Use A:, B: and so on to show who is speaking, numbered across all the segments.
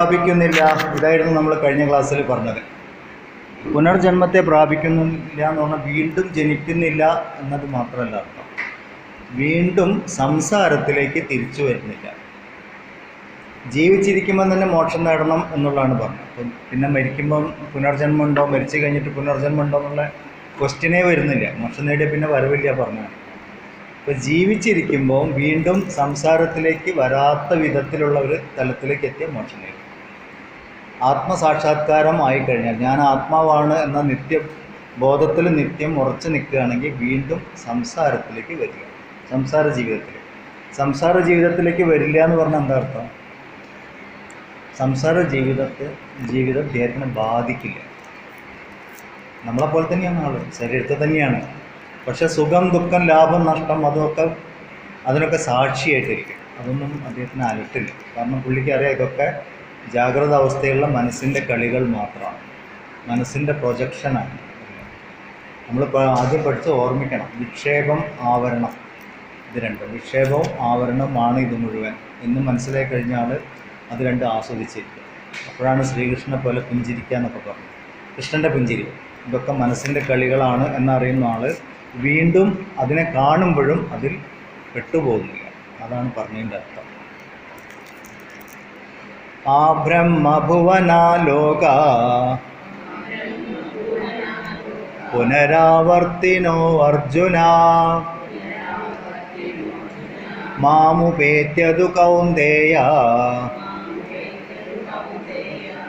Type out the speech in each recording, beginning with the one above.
A: പ്രാപിക്കുന്നില്ല. ഇതായിരുന്നു നമ്മൾ കഴിഞ്ഞ ക്ലാസ്സിൽ പറഞ്ഞത്. പുനർജന്മത്തെ പ്രാപിക്കുന്നില്ല എന്ന് പറഞ്ഞാൽ വീണ്ടും ജനിക്കുന്നില്ല എന്നത് മാത്രമല്ല അർത്ഥം. വീണ്ടും സംസാരത്തിലേക്ക് തിരിച്ചു വരുന്നില്ല. ജീവിച്ചിരിക്കുമ്പോൾ തന്നെ മോക്ഷം നേടണം എന്നുള്ളതാണ് പറഞ്ഞത്. പിന്നെ മരിക്കുമ്പം പുനർജന്മം ഉണ്ടോ? മരിച്ചു കഴിഞ്ഞിട്ട് പുനർജന്മം ഉണ്ടോ എന്നുള്ള ക്വസ്റ്റ്യനേ വരുന്നില്ല. മോക്ഷം നേടിയ പിന്നെ വരവില്ല പറഞ്ഞാൽ ഇപ്പോൾ ജീവിച്ചിരിക്കുമ്പോൾ വീണ്ടും സംസാരത്തിലേക്ക് വരാത്ത വിധത്തിലുള്ള ഒരു തലത്തിലേക്ക് എത്തിയ മോക്ഷം നേടും. ആത്മസാക്ഷാത്കാരം ആയിക്കഴിഞ്ഞാൽ ഞാൻ ആത്മാവാണ് എന്ന നിത്യ ബോധത്തിൽ നിത്യം ഉറച്ചു നിൽക്കുകയാണെങ്കിൽ വീണ്ടും സംസാരത്തിലേക്ക് വരിക. സംസാര ജീവിതത്തിലേക്ക്. സംസാര ജീവിതത്തിലേക്ക് വരില്ല എന്ന് പറഞ്ഞാൽ എന്താ അർത്ഥം? സംസാര ജീവിതത്തെ ജീവിതം ദേഹത്തിനെ ബാധിക്കില്ല. നമ്മളെപ്പോലെ തന്നെയാണ് ആൾ ശരീരത്തെ തന്നെയാണ്. പക്ഷേ സുഖം ദുഃഖം ലാഭം നഷ്ടം അതൊക്കെ അതിനൊക്കെ സാക്ഷിയായിട്ടിരിക്കും. അതൊന്നും അദ്ദേഹത്തിന് അലട്ടില്ല കാരണം പുള്ളിക്ക് അറിയാം ഇതൊക്കെ ജാഗ്രത അവസ്ഥയുള്ള മനസ്സിന്റെ കളികൾ മാത്രമാണ്. മനസ്സിന്റെ പ്രൊജക്ഷനാണ്. നമ്മൾ ആദ്യം പഠിച്ച് ഓർമ്മിക്കണം. വിക്ഷേപം ആവരണം. ഇത് രണ്ടും. വിക്ഷേപവും ആവരണമാണ് ഇത് മുഴുവൻ. എന്ന് മനസ്സിലായി കഴിഞ്ഞാൽ അത് രണ്ടും ആസ്വദിച്ചിരിക്കും. അപ്പോഴാണ് ശ്രീകൃഷ്ണനെ പോലെ പുഞ്ചിരിക്കുക എന്നൊക്കെ പറഞ്ഞു കൃഷ്ണന്റെ പുഞ്ചിരി. ഇതൊക്കെ മനസ്സിന്റെ കളികളാണ് എന്നറിയുന്ന ആൾ വീണ്ടും അതിനെ കാണുമ്പോഴും അതിൽ പെട്ടുപോകുന്നില്ല. അതാണ് പറഞ്ഞതിന്റെ അർത്ഥം. ആ ബ്രഹ്മഭുവനാലോക. പുനരാവർത്തിനോ അർജുന. മാമുപേത്യതു കൗന്ദേയ.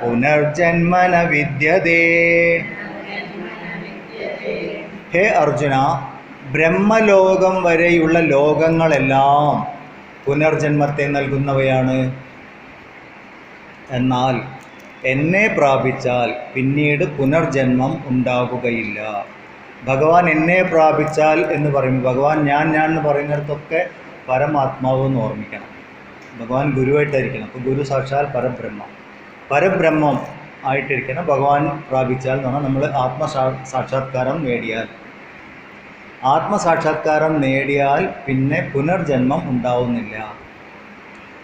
A: പുനർജന്മന വിദ്യതേ. ഹേ അർജുന ബ്രഹ്മലോകം വരെയുള്ള ലോകങ്ങളെല്ലാം പുനർജന്മത്തെ നൽകുന്നവയാണ് എന്നാൽ എന്നെ പ്രാപിച്ചാൽ പിന്നീട് പുനർജന്മം ഉണ്ടാകുകയില്ല. ഭഗവാൻ എന്നെ പ്രാപിച്ചാൽ എന്ന് പറയുമ്പോൾ ഭഗവാൻ ഞാൻ ഞാൻ എന്ന് പറയുന്നിടത്തൊക്കെ പരമാത്മാവ് എന്ന് ഓർമ്മിക്കണം. ഭഗവാൻ ഗുരുവായിട്ടായിരിക്കണം. അപ്പോൾ ഗുരു സാക്ഷാൽ പരബ്രഹ്മം. പരബ്രഹ്മം ആയിട്ടിരിക്കണം. ഭഗവാൻ പ്രാപിച്ചാൽ എന്ന് പറഞ്ഞാൽ നമ്മൾ ആത്മസാ സാക്ഷാത്കാരം നേടിയാൽ. ആത്മസാക്ഷാത്കാരം നേടിയാൽ പിന്നെ പുനർജന്മം ഉണ്ടാവുന്നില്ല.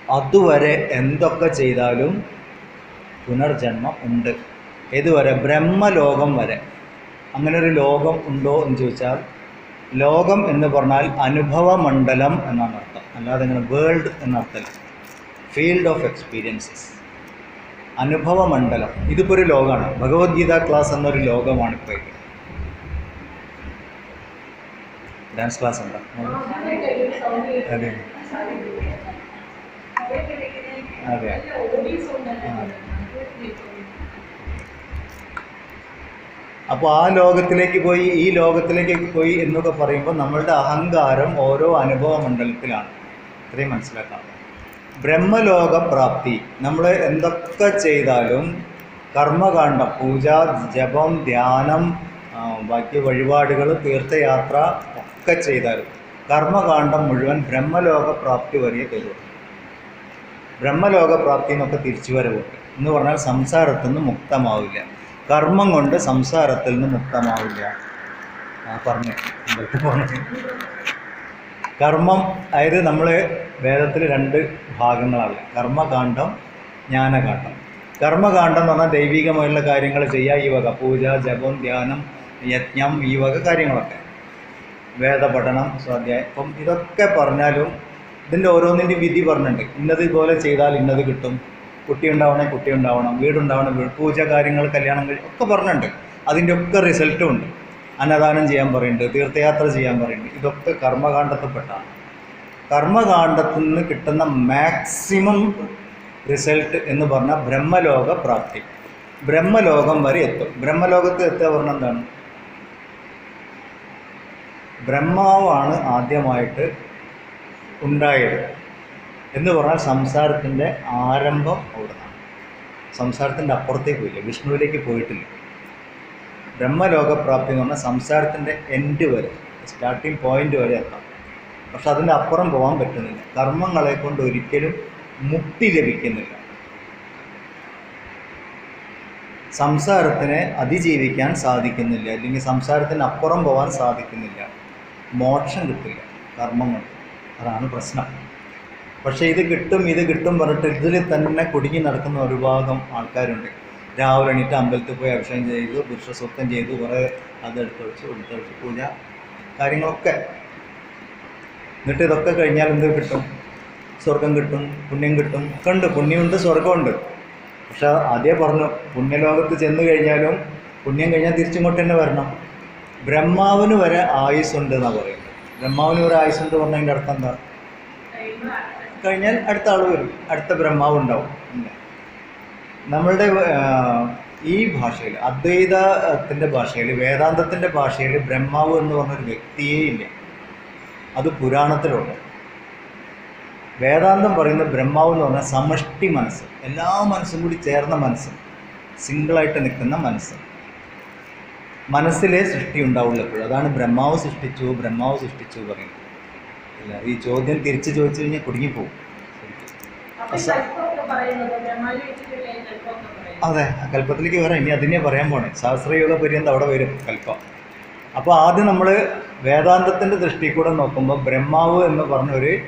A: അതുവരെ എന്തൊക്കെ ചെയ്താലും പുനർജന്മം ഉണ്ട്. ഏതുവരെ? ബ്രഹ്മലോകം വരെ. അങ്ങനെ ഒരു ലോകം ഉണ്ടോ എന്ന് ചോദിച്ചാൽ ലോകം എന്ന് പറഞ്ഞാൽ അനുഭവ മണ്ഡലം എന്നാണ് അർത്ഥം. അല്ലാതെ ഇങ്ങനെ വേൾഡ് എന്നർത്ഥം ഫീൽഡ് ഓഫ് എക്സ്പീരിയൻസസ്. അനുഭവ മണ്ഡലം ഇതിപ്പോൾ ഒരു ലോകമാണ് ഭഗവത്ഗീത ക്ലാസ് എന്നൊരു ലോകമാണ് ഇപ്പോൾ ഡാൻസ് ക്ലാസ് ഉണ്ടോ? അതെ അതെ. അപ്പോൾ ആ ലോകത്തിലേക്ക് പോയി ഈ ലോകത്തിലേക്ക് പോയി എന്നൊക്കെ പറയുമ്പോൾ നമ്മളുടെ അഹങ്കാരം ഓരോ അനുഭവ മണ്ഡലത്തിലാണ് ഇത്രയും മനസ്സിലാക്കാം. ബ്രഹ്മലോക പ്രാപ്തി. നമ്മൾ എന്തൊക്കെ ചെയ്താലും കർമ്മകാണ്ഡം പൂജ ജപം ധ്യാനം ബാക്കി വഴിപാടുകൾ തീർത്ഥയാത്ര ഒക്കെ ചെയ്താലും കർമ്മകാണ്ഡം മുഴുവൻ ബ്രഹ്മലോക പ്രാപ്തി വരെ തരും ബ്രഹ്മലോക പ്രാപ്തി എന്നൊക്കെ തിരിച്ചു വരവുണ്ട് എന്ന് പറഞ്ഞാൽ സംസാരത്തിൽ നിന്ന് മുക്തമാവില്ല. കർമ്മം കൊണ്ട് സംസാരത്തിൽ നിന്ന് മുക്തമാവില്ല. പറഞ്ഞു. കർമ്മം അതായത് നമ്മൾ വേദത്തിൽ രണ്ട് ഭാഗങ്ങളാണ്. കർമ്മകാന്ഡം ജ്ഞാനകാന്ഡം. കർമ്മകാന്ഡം എന്ന് പറഞ്ഞാൽ ദൈവികമായുള്ള കാര്യങ്ങൾ ചെയ്യുക ഈ വക പൂജ ജപം ധ്യാനം യജ്ഞം ഈ വക കാര്യങ്ങളൊക്കെ. വേദപഠനം സ്വാധ്യായം. ഇപ്പം ഇതൊക്കെ പറഞ്ഞാലും ഇതിന്റെ ഓരോന്നിന്റെ വിധി പറഞ്ഞിട്ടുണ്ട്. ഇന്നത് ഇതുപോലെ ചെയ്താൽ ഇന്നത് കിട്ടും. കുട്ടി ഉണ്ടാവണേ കുട്ടി ഉണ്ടാവണം വീടുണ്ടാവണം വീട് പൂജ കാര്യങ്ങൾ കല്യാണം കഴിഞ്ഞ ഒക്കെ പറഞ്ഞിട്ടുണ്ട്. അതിന്റെ ഒക്കെ റിസൾട്ടും ഉണ്ട്. അന്നദാനം ചെയ്യാൻ പറയുന്നുണ്ട് തീർത്ഥയാത്ര ചെയ്യാൻ പറയുന്നുണ്ട്. ഇതൊക്കെ കർമ്മകാണ്ഡത്തിൽപ്പെട്ടാണ്. കർമ്മകാണ്ഡത്തിൽ നിന്ന് കിട്ടുന്ന മാക്സിമം റിസൾട്ട് എന്ന് പറഞ്ഞാൽ ബ്രഹ്മലോക പ്രാപ്തി. ബ്രഹ്മലോകം വരെ എത്തും. ബ്രഹ്മലോകത്ത് എത്തുക പറഞ്ഞാൽ എന്താണ്? ബ്രഹ്മാവാണ് ആദ്യമായിട്ട് ഉണ്ടായത്. എന്ന് പറഞ്ഞാൽ സംസാരത്തിന്റെ ആരംഭം അവിടെ നിന്നാണ് സംസാരത്തിന്റെ അപ്പുറത്തേക്ക് പോയില്ല വിഷ്ണുവിലേക്ക് പോയിട്ടില്ല. ബ്രഹ്മലോകപ്രാപ്തി എന്ന് പറഞ്ഞാൽ സംസാരത്തിന്റെ എൻഡ് വരെ സ്റ്റാർട്ടിങ് പോയിന്റ് വരെ എത്താം. പക്ഷെ അതിന്റെ അപ്പുറം പോകാൻ പറ്റുന്നില്ല. കർമ്മങ്ങളെ കൊണ്ട് ഒരിക്കലും മുക്തി ലഭിക്കുന്നില്ല. സംസാരത്തിനെ അതിജീവിക്കാൻ സാധിക്കുന്നില്ല അല്ലെങ്കിൽ സംസാരത്തിന് അപ്പുറം പോകാൻ സാധിക്കുന്നില്ല. മോക്ഷം കിട്ടില്ല കർമ്മം കൊണ്ട്. അതാണ് പ്രശ്നം. പക്ഷേ ഇത് കിട്ടും ഇത് കിട്ടും പറഞ്ഞിട്ട് ഇതിൽ തന്നെ കുടുങ്ങി നടക്കുന്ന ഒരു ഭാഗം ആൾക്കാരുണ്ട്. രാവിലെ എണീറ്റ് അമ്പലത്തിൽ പോയി അഭിഷേകം ചെയ്തു പുരുഷസ്വത്തം ചെയ്തു കുറേ അതെടുത്ത് വെച്ച് എടുത്തൊഴിച്ച് പൂജ കാര്യങ്ങളൊക്കെ. എന്നിട്ട് ഇതൊക്കെ കഴിഞ്ഞാൽ എന്ത് കിട്ടും? സ്വർഗം കിട്ടും പുണ്യം കിട്ടും. ഒക്കെ ഉണ്ട് പുണ്യമുണ്ട് സ്വർഗമുണ്ട് പക്ഷെ ആദ്യം പറഞ്ഞു പുണ്യലോകത്ത് ചെന്ന് കഴിഞ്ഞാലും പുണ്യം കഴിഞ്ഞാൽ തിരിച്ചിങ്ങോട്ട് തന്നെ വരണം. ബ്രഹ്മാവിന് വരെ ആയുസ്സുണ്ട് എന്നാണ് പറയുന്നത്. ബ്രഹ്മാവിന് ഒരു പറഞ്ഞതിന്റെ അർത്ഥം എന്താ? കഴിഞ്ഞാൽ അടുത്ത ആൾ വരും. അടുത്ത ബ്രഹ്മാവ് ഉണ്ടാവും. നമ്മളുടെ ഈ ഭാഷയിൽ അദ്വൈതത്തിന്റെ ഭാഷയിൽ വേദാന്തത്തിന്റെ ഭാഷയിൽ ബ്രഹ്മാവ് എന്ന് പറഞ്ഞൊരു വ്യക്തിയേ ഇല്ല. അത് പുരാണത്തിലുണ്ട്. വേദാന്തം പറയുന്ന ബ്രഹ്മാവ് എന്ന് പറഞ്ഞാൽ സമഷ്ടി മനസ്സ്. എല്ലാ മനസ്സും കൂടി ചേർന്ന മനസ്സ്. സിംഗിളായിട്ട് നിൽക്കുന്ന മനസ്സ്. മനസ്സിലെ സൃഷ്ടി ഉണ്ടാവുള്ളൂ എപ്പോഴും. അതാണ് ബ്രഹ്മാവ് സൃഷ്ടിച്ചു ബ്രഹ്മാവ് സൃഷ്ടിച്ചു പറയുന്നത്. അല്ല ഈ ചോദ്യം തിരിച്ച് ചോദിച്ചു കഴിഞ്ഞാൽ കുടുങ്ങിപ്പോവും? അതെ കൽപ്പത്തിലേക്ക് വരാം. ഇനി അതിനെ പറയാൻ പോണേ. ശാസ്ത്രയോഗ പര്യന്തം അവിടെ വരും കൽപ്പം. അപ്പോൾ ആദ്യം നമ്മൾ വേദാന്തത്തിന്റെ ദൃഷ്ടി കൂടെ നോക്കുമ്പോൾ ബ്രഹ്മാവ് എന്ന് പറഞ്ഞൊരു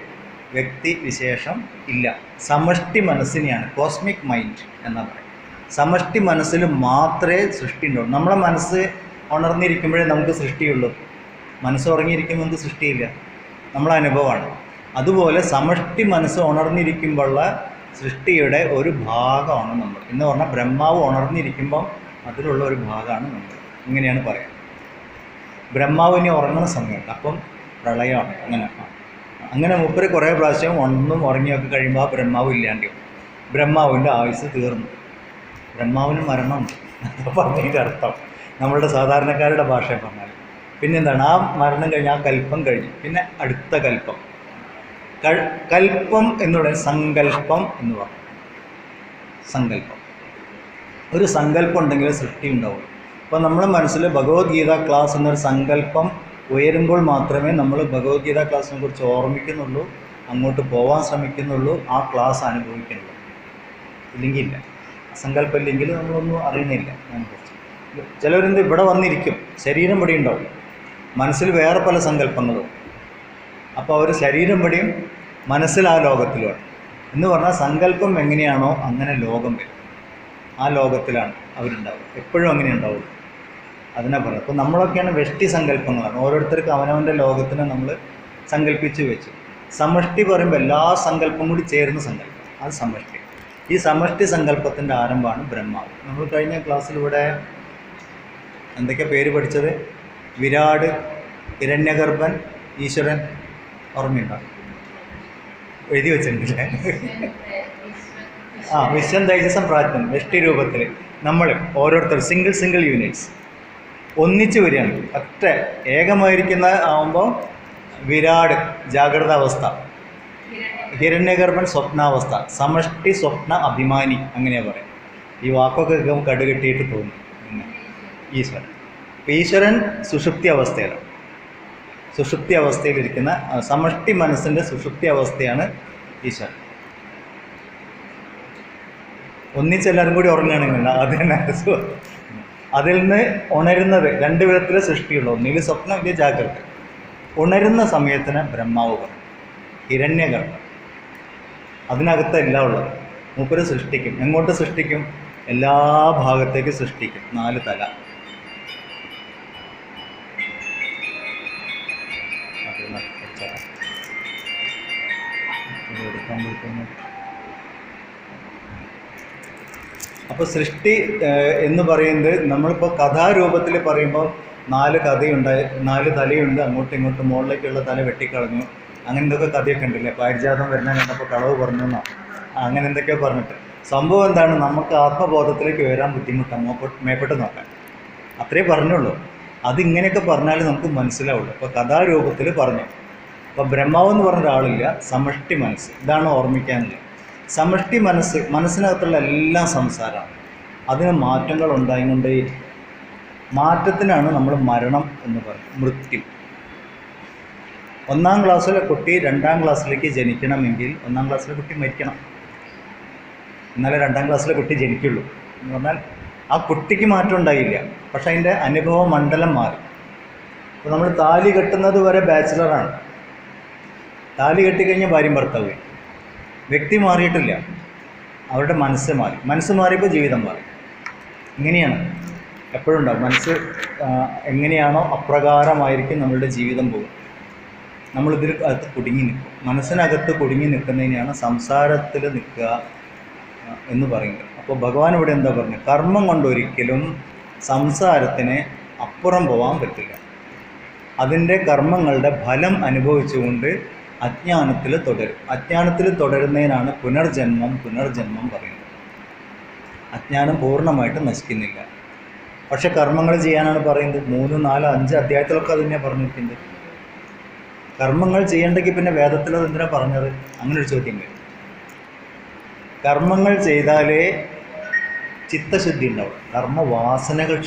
A: വ്യക്തി വിശേഷം ഇല്ല. സമഷ്ടി മനസ്സിനെയാണ് കോസ്മിക് മൈൻഡ് എന്നാ പറയുന്നത്. സമഷ്ടി മനസ്സിൽ മാത്രമേ സൃഷ്ടി ഉണ്ടാവും നമ്മളെ മനസ്സ് ഉണർന്നിരിക്കുമ്പോഴേ നമുക്ക് സൃഷ്ടിയുള്ളൂ. മനസ്സ് ഉറങ്ങിയിരിക്കുമ്പോൾ നമുക്ക് സൃഷ്ടിയില്ല? നമ്മളെ അനുഭവമാണ്. അതുപോലെ സമഷ്ടി മനസ്സ് ഉണർന്നിരിക്കുമ്പോഴുള്ള സൃഷ്ടിയുടെ ഒരു ഭാഗമാണ് നമ്മൾ. എന്ന് പറഞ്ഞാൽ ബ്രഹ്മാവ് ഉണർന്നിരിക്കുമ്പം അതിലുള്ള ഒരു ഭാഗമാണ് നമ്മൾ. ഇങ്ങനെയാണ് പറയുക ബ്രഹ്മാവിനെ ഉറങ്ങുന്ന സമയമുണ്ട് അപ്പം പ്രളയമാണ്. അങ്ങനെ. അങ്ങനെ മുപ്പര് കുറേ പ്രാവശ്യം ഒന്നും ഉറങ്ങിയൊക്കെ കഴിയുമ്പോൾ ആ ബ്രഹ്മാവ് ഇല്ലാണ്ട്. ബ്രഹ്മാവിന്റെ ആയുസ് തീർന്നു. ബ്രഹ്മാവിന് മരണമുണ്ട് പറഞ്ഞതിന്റെ അർത്ഥം. നമ്മളുടെ സാധാരണക്കാരുടെ ഭാഷ പറഞ്ഞാൽ പിന്നെന്താണ്? ആ മരണം കഴിഞ്ഞ് ആ കൽപ്പം കഴിഞ്ഞു. പിന്നെ അടുത്ത കൽപ്പം. കൽപ്പം എന്നുള്ള സങ്കല്പം എന്ന് പറയും. സങ്കല്പം ഒരു സങ്കല്പം ഉണ്ടെങ്കിൽ സൃഷ്ടി ഉണ്ടാവുള്ളൂ അപ്പോൾ നമ്മുടെ മനസ്സിൽ ഭഗവത്ഗീത ക്ലാസ് എന്നൊരു സങ്കല്പം ഉയരുമ്പോൾ മാത്രമേ നമ്മൾ ഭഗവത്ഗീത ക്ലാസ്സിനെ കുറിച്ച് ഓർമ്മിക്കുന്നുള്ളൂ അങ്ങോട്ട് പോകാൻ ശ്രമിക്കുന്നുള്ളൂ ആ ക്ലാസ് അനുഭവിക്കുന്നുള്ളൂ. ഇല്ലെങ്കിൽ ഇല്ല. സങ്കല്പം ഇല്ലെങ്കിൽ നമ്മളൊന്നും അറിയുന്നില്ല അതിനെക്കുറിച്ച് ചിലവരെന്ത് ഇവിടെ വന്നിരിക്കും? ശരീരം ഇവിടെ ഉണ്ടാവും. മനസ്സിൽ വേറെ പല സങ്കല്പങ്ങളും. അപ്പോൾ അവർ ശരീരം ഇവിടെയും മനസ്സിൽ ആ ലോകത്തിലുമാണ്. എന്ന് പറഞ്ഞാൽ സങ്കല്പം എങ്ങനെയാണോ അങ്ങനെ ലോകം വരും. ആ ലോകത്തിലാണ് അവരുണ്ടാവുക. എപ്പോഴും അങ്ങനെ ഉണ്ടാവുള്ളൂ. അതിനെ പറയുന്നത് അപ്പോൾ നമ്മളൊക്കെയാണ് വെഷ്ടി സങ്കല്പങ്ങളാണ്. ഓരോരുത്തർക്കും അവനവന്റെ ലോകത്തിനെ നമ്മൾ സങ്കല്പിച്ച് വെച്ചു. സമഷ്ടി പറയുമ്പോൾ എല്ലാ സങ്കല്പം കൂടി ചേരുന്ന സങ്കല്പം. അത് സമഷ്ടി. ഈ സമഷ്ടി സങ്കല്പത്തിന്റെ ആരംഭമാണ് ബ്രഹ്മാവ്. നമ്മൾ കഴിഞ്ഞ ക്ലാസ്സിൽ എന്തൊക്കെ പേര് പഠിച്ചത്? വിരാട് ഹിരണ്യഗർഭൻ ഈശ്വരൻ ഓർമ്മയുണ്ടോ? എഴുതി വെച്ചിട്ടുണ്ടല്ലേ? ആ വിശ്വം തേജസം പ്രാജ്ഞൻ വെഷ്ടി രൂപത്തിൽ നമ്മൾ ഓരോരുത്തർ സിംഗിൾ സിംഗിൾ യൂണിറ്റ്സ് ഒന്നിച്ചു വരികയാണ്. ഒറ്റ ഏകമായിരിക്കുന്ന ആവുമ്പോൾ വിരാട് ജാഗ്രത അവസ്ഥ. ഹിരണ്യഗർഭൻ സ്വപ്നാവസ്ഥ. സമഷ്ടി സ്വപ്ന അഭിമാനി അങ്ങനെയാണ് പറയാം ഈ വാക്കൊക്കെ കടുകെട്ടിയിട്ട് തോന്നും. ഈശ്വരൻ. അപ്പോൾ ഈശ്വരൻ സുഷുപ്തി അവസ്ഥയിലാണ്. സുഷുപ്തി അവസ്ഥയിലിരിക്കുന്ന സമഷ്ടി മനസ്സിന്റെ സുഷുപ്തി അവസ്ഥയാണ് ഈശ്വരൻ. ഒന്നിച്ചെല്ലാവരും കൂടി ഉറങ്ങുകയാണെങ്കിൽ അത് തന്നെ അതിൽ നിന്ന് ഉണരുന്നത് രണ്ട് വിധത്തിലെ സൃഷ്ടിയുള്ളൂ ഒന്നിൽ സ്വപ്നം ഇല്ല ജാഗ്രത. ഉണരുന്ന സമയത്തിന് ബ്രഹ്മാവ് പറഞ്ഞു ഹിരണ്യകർമ്മം. അതിനകത്ത് എല്ലാം ഉള്ളത്. മൂപ്പര് സൃഷ്ടിക്കും. എങ്ങോട്ട് സൃഷ്ടിക്കും? എല്ലാ ഭാഗത്തേക്ക് സൃഷ്ടിക്കും. നാല് തല. വെച്ചേക്കാം. എടുക്കാൻ അപ്പോൾ സൃഷ്ടി എന്ന് പറയുന്നത് നമ്മളിപ്പോൾ കഥാരൂപത്തിൽ പറയുമ്പോൾ നാല് കഥയുണ്ട് നാല് തലയുണ്ട് അങ്ങോട്ടും ഇങ്ങോട്ടും മുകളിലേക്കുള്ള തല വെട്ടിക്കളഞ്ഞു. അങ്ങനെ എന്തൊക്കെ കഥയൊക്കെ ഉണ്ടല്ലേ? പാരിജാതം വരുന്ന കണ്ടപ്പോൾ കളവ് പറഞ്ഞു എന്നോ? അങ്ങനെ എന്തൊക്കെയോ പറഞ്ഞിട്ട്. സംഭവം എന്താണ്? നമുക്ക് ആത്മബോധത്തിലേക്ക് വരാൻ ബുദ്ധിമുട്ടാണ്. മോപ്പ- മേപ്പെട്ട് നോക്കാൻ അത്രേ പറഞ്ഞുള്ളൂ. അതിങ്ങനെയൊക്കെ പറഞ്ഞാൽ നമുക്ക് മനസ്സിലാവുള്ളൂ. അപ്പോൾ കഥാരൂപത്തിൽ പറഞ്ഞു. അപ്പോൾ ബ്രഹ്മാവ് എന്ന് പറഞ്ഞ ഒരാളില്ല സമഷ്ടി മനസ്സ്. ഇതാണ് ഓർമ്മിക്കാനുള്ളത്. സമഷ്ടി മനസ്സ് മനസ്സിനകത്തുള്ള എല്ലാ സംസാരമാണ്. അതിന് മാറ്റങ്ങൾ ഉണ്ടായിക്കൊണ്ടേ മാറ്റത്തിനാണ് നമ്മൾ മരണം എന്ന് പറയുന്നത് മൃത്യു. ഒന്നാം ക്ലാസ്സിലെ കുട്ടി രണ്ടാം ക്ലാസ്സിലേക്ക് ജനിക്കണമെങ്കിൽ ഒന്നാം ക്ലാസ്സിലെ കുട്ടി മരിക്കണം. എന്നാലേ രണ്ടാം ക്ലാസ്സിലെ കുട്ടി ജനിക്കുള്ളൂ. എന്ന് പറഞ്ഞാൽ ആ കുട്ടിക്ക് മാറ്റം ഉണ്ടായില്ല. പക്ഷെ അതിന്റെ അനുഭവ മണ്ഡലം മാറി. അപ്പോൾ നമ്മൾ താലി കെട്ടുന്നത് വരെ ബാച്ചിലറാണ്. താലി കെട്ടിക്കഴിഞ്ഞാൽ ഭാര്യയും ഭർത്താവ് വ്യക്തി മാറിയിട്ടില്ല. അവരുടെ മനസ്സ് മാറി. മനസ്സ് മാറിയപ്പോൾ ജീവിതം മാറി. ഇങ്ങനെയാണ്. എപ്പോഴും ഉണ്ടാവും. മനസ്സ് എങ്ങനെയാണോ അപ്രകാരമായിരിക്കും നമ്മളുടെ ജീവിതം പോകും നമ്മളിതിൽ അകത്ത് കുടുങ്ങി നിൽക്കും. മനസ്സിനകത്ത് കുടുങ്ങി നിൽക്കുന്നതിനെയാണ് സംസാരത്തിൽ നിൽക്കുക എന്ന് പറയുന്നത്. അപ്പോൾ ഭഗവാൻ ഇവിടെ എന്താ പറഞ്ഞത്? കർമ്മം കൊണ്ടൊരിക്കലും സംസാരത്തിന് അപ്പുറം പോകാൻ പറ്റില്ല. അതിന്റെ കർമ്മങ്ങളുടെ ഫലം അനുഭവിച്ചുകൊണ്ട് അജ്ഞാനത്തിൽ തുടരും. അജ്ഞാനത്തിൽ തുടരുന്നതിനാണ് പുനർജന്മം പുനർജന്മം പറയുന്നത്. അജ്ഞാനം പൂർണമായിട്ട് നശിക്കുന്നില്ല. പക്ഷെ കർമ്മങ്ങൾ ചെയ്യാനാണ് പറയുന്നത്. മൂന്ന് നാല് അഞ്ച് അധ്യായത്തിലൊക്കെ അത് പറഞ്ഞിട്ടുണ്ട് കർമ്മങ്ങൾ ചെയ്യണ്ടെങ്കിൽ പിന്നെ വേദത്തിൽ അതെന്തിനാണ് പറഞ്ഞത്? അങ്ങനെ ഒരു ചോദ്യം വരും. കർമ്മങ്ങൾ ചെയ്താലേ ചിത്തശുദ്ധി ഉണ്ടാവും കർമ്മവാസനകൾ